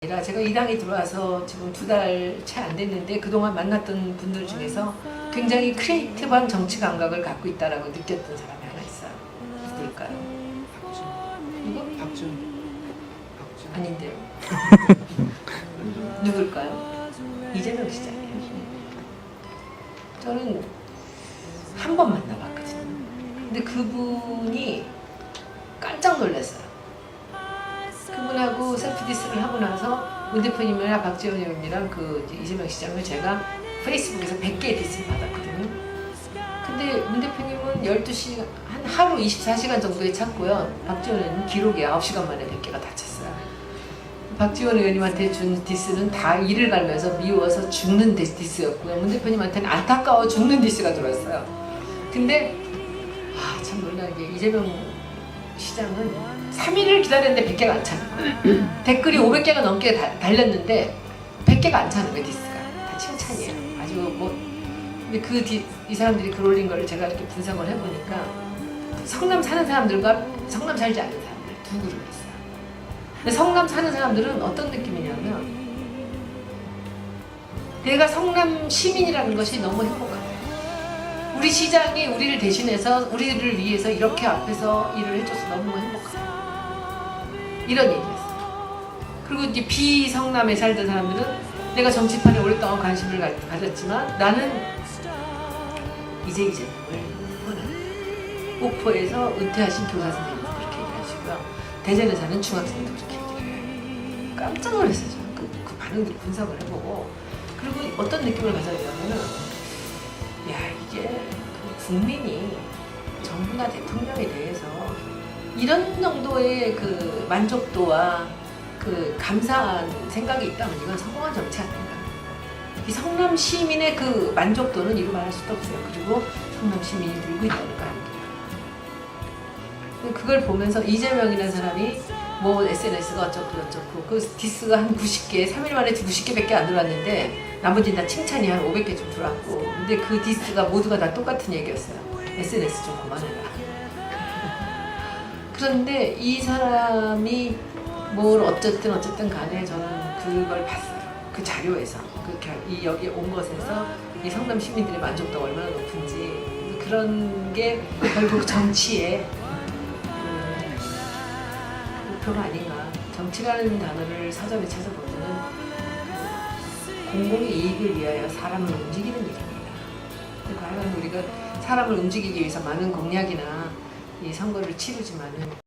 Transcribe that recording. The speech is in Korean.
아니라 제가 이 당에 들어와서 지금 두 달 채 안 됐는데 그동안 만났던 분들 중에서 굉장히 크리에이티브한 정치 감각을 갖고 있다라고 느꼈던 사람이 하나 있어요. 누굴까요? 누구? 박준. 박준. 아닌데요. 누굴까요? 이재명 시장이에요. 저는 한 번 만나봤거든요. 근데 그분이 깜짝 놀랐어요. 디스를 하고 나서 문 대표님이랑 박지원 의원이랑 그 이재명 시장을 제가 페이스북에서 100개 디스를 받았거든요. 근데 문 대표님은 12시, 한 하루 24시간 정도에 찾고요. 박지원 의원은 기록에 9시간 만에 100개가 다 찼어요. 박지원 의원님한테 준 디스는 다 이를 갈면서 미워서 죽는 디스- 디스였고요. 문 대표님한테는 안타까워 죽는 디스가 들어왔어요. 근데 아, 참 놀라게 이재명 시장은 3일을 기다렸는데 100개가 안 차는 거예요. 댓글이 500개가 넘게 다- 달렸는데 100개가 안 차는 거예요, 디스가. 다 칭찬이에요. 아주 뭐 근데 그이 사람들이 글 올린 거를 제가 이렇게 분석을 해보니까 성남 사는 사람들과 성남 살지 않는 사람들 두 그룹이 있어요. 근데 성남 사는 사람들은 어떤 느낌이냐면 내가 성남 시민이라는 것이 너무 행복하다. 우리 시장이 우리를 대신해서 우리를 위해서 이렇게 앞에서 일을 해줘서 너무 행복하다. 이런 얘기였어요. 그리고 이제 비성남에 살던 사람들은 내가 정치판에 오랫동안 관심을 가- 가졌지만 나는 이제 원한다. 목포에서 은퇴하신 교사 선생님도 그렇게 얘기하시고요. 대전에 사는 중학생도 그렇게 얘기해요. 깜짝 놀랐어요. 저는 그, 그 반응들 분석을 해보고 그리고 어떤 느낌을 그 국민이 정부나 대통령에 대해서 이런 정도의 그 만족도와 그 감사한 생각이 있다면 이건 성공한 정치 아닌가. 이 성남 시민의 그 만족도는 이루 말할 수도 없어요. 그리고 성남 시민이 늘고 있다는 거 아닙니까? 그걸 보면서 이재명이라는 사람이 뭐 SNS가 어쩌고 저쩌고 그 디스가 한 90개, 3일 만에 90개밖에 안 들어왔는데 나머지는 다 칭찬이 한 500개 좀 들어왔고 근데 그 디스가 모두가 다 똑같은 얘기였어요. SNS 좀 그만해라. 그런데 이 사람이 뭘 어쨌든 어쨌든 간에 저는 그걸 봤어요. 그 자료에서 그 결- 이 여기 온 것에서 이 성남 시민들의 만족도가 얼마나 높은지 그런 게 결국 정치의 그 목표가 아닌가. 정치라는 단어를 사전에 찾아보면은 그 공공의 이익을 위하여 사람을 움직이는 일입니다. 과연 우리가 사람을 움직이기 위해서 많은 공약이나 이 선거를 치르지만은